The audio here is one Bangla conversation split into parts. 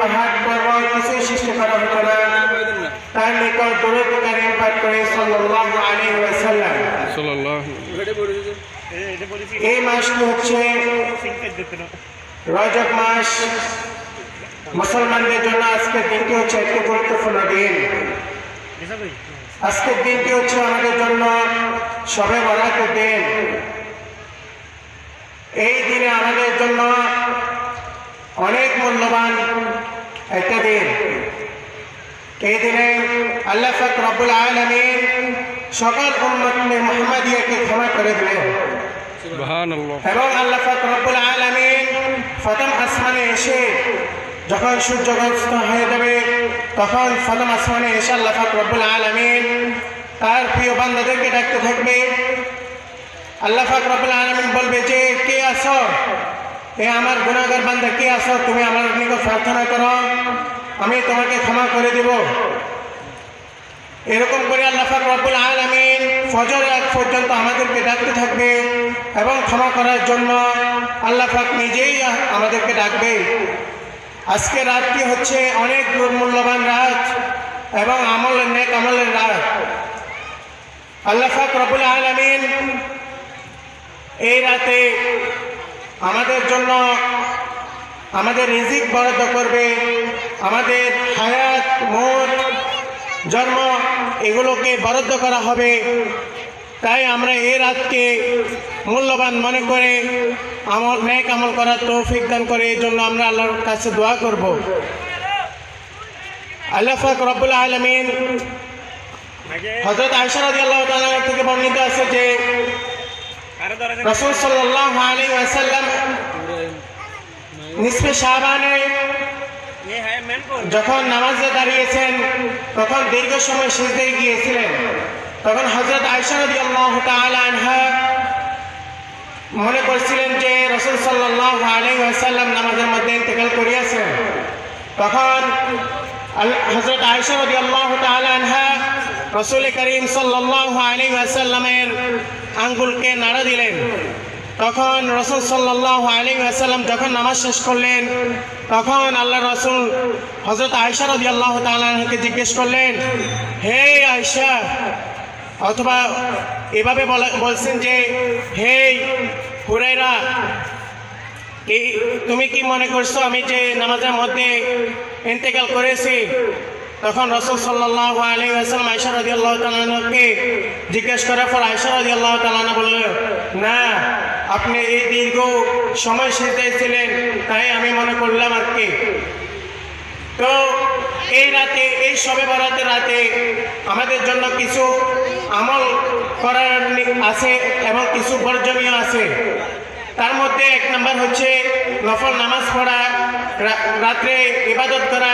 পাহাড় পর্বত কিছুই সৃষ্টি করা হতো না তার নিকট দূরত কারিম পাঠ করে সাল্লাল্লাহু আলাইহি ওয়াসাল্লাম। সাল্লাল্লাহু এই মাসটি হচ্ছে রজব মাস। মুসলমানদের জন্য আজকের দিনটি হচ্ছে একটি গুরুত্বপূর্ণ দিন। আজকের দিনটি হচ্ছে আমাদের জন্য সবে বরাতের দিন। এই দিনে আমাদের জন্য অনেক মূল্যবান একটা দিন। এই দিনে আল্লাহ ফাক রব্বুল আলমিন সকল উম্মত মোহাম্মদিয়াকে ক্ষমা করে দিলেন। সুবহানাল্লাহ। এবং আল্লাহ পাক রব্বুল আলামিন প্রথম আসমানে এসে যখন সূর্যগ্রস্ত হয়ে যাবে তখন প্রথম আসমানে এসে আল্লাহ পাক রব্বুল আলামিন তার প্রিয় বান্দাদেরকে ডাকতে থাকবে। আল্লাহ পাক রব্বুল আলামিন বলবে যে কে আসো এ আমার গুনাহগার বান্দা কে আসো তুমি আমার প্রার্থনা করো, আমি তোমাকে ক্ষমা করে দেব। এরকম করে আল্লাহ পাক রব্বুল আলামিন ফজর আগ পর্যন্ত আমাদেরকে ডাকতে থাকবে এবং ক্ষমা করার জন্য আল্লাহ পাক নিজেই আমাদেরকে ডাকবে। আজকে রাতটি হচ্ছে অনেক মূল্যবান রাত এবং আমলের নেক আমলের রাত। আল্লাহ পাক রব্বুল আলামিন এই রাতে আমাদের জন্য আমাদের রিজিক বরাদ্দ করবে, আমাদের হায়াত, মত, জন্ম, এগুলোকে বরাদ্দ করা হবে। তাই আমরা এই রাতকে মূল্যবান মনে করে আমল, ন্যায় আমল করার তৌফিক দান করে এই জন্য আমরা আল্লাহর কাছে দোয়া করব। আল্লাহ ফাক রব্বুল আলমিন হজরত আয়সা রাজি আল্লাহ তাআলা থেকে বর্ণিত আছে যে রসুল সাল্লাহ আলী ওয়াসাল্লাম নিসফে শাহবানে যখন নামাজে দাঁড়িয়েছেন তখন দীর্ঘ সময় সিজদায় গিয়েছিলেন। তখন হজরত আল্লাহ আনহা মনে করছিলেন যে রসুল সাল্লাহ আলী ওয়াসাল্লাম নামাজের মধ্যে ইন্তেকাল করিয়াছেন। তখন হজরত আল্লাহ আনহা রসুল করিম সাল্লাহ আলী ওয়াসাল্লামের আঙ্গুলকে নাড়া দিলেন। তখন রসুল সাল্লাহ আলী আসাল্লাম যখন নামাজ শেষ করলেন, তখন আল্লাহ রসুল হজরত আয়সা রদি আল্লাহ তালকে জিজ্ঞেস করলেন, হে আয়সা অথবা এভাবে বলা- বলছেন যে, হে হুরাইরা এই তুমি কি মনে করছ আমি যে নামাজের মধ্যে ইন্তেকাল করেছি? তখন রসুল সাল্লাহ আলী আসসালাম আয়সা রাজি আল্লাহ তালাকে জিজ্ঞেস করার পর আয়সা রাজি আল্লাহ তালানা বলল না আপনি এই দীর্ঘ সময় সেজেছিলেন তাই আমি মনে করলাম আর কি। তো এই রাতে, এই সবে বরাতের রাতে আমাদের জন্য কিছু আমল করার আছে এবং কিছু বর্জনীয় আছে। তার মধ্যে এক নম্বর হচ্ছে নফল নামাজ পড়া রাত্রে ইবাদত করা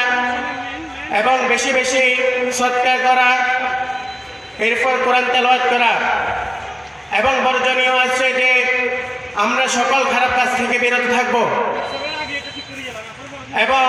এবং বেশি বেশি সৎকার করা, এরপর কোরআন তেলাওয়াত করা। এবং বর্জনীয় আছে যে আমরা সকল খারাপ কাজ থেকে বিরত থাকব। এবং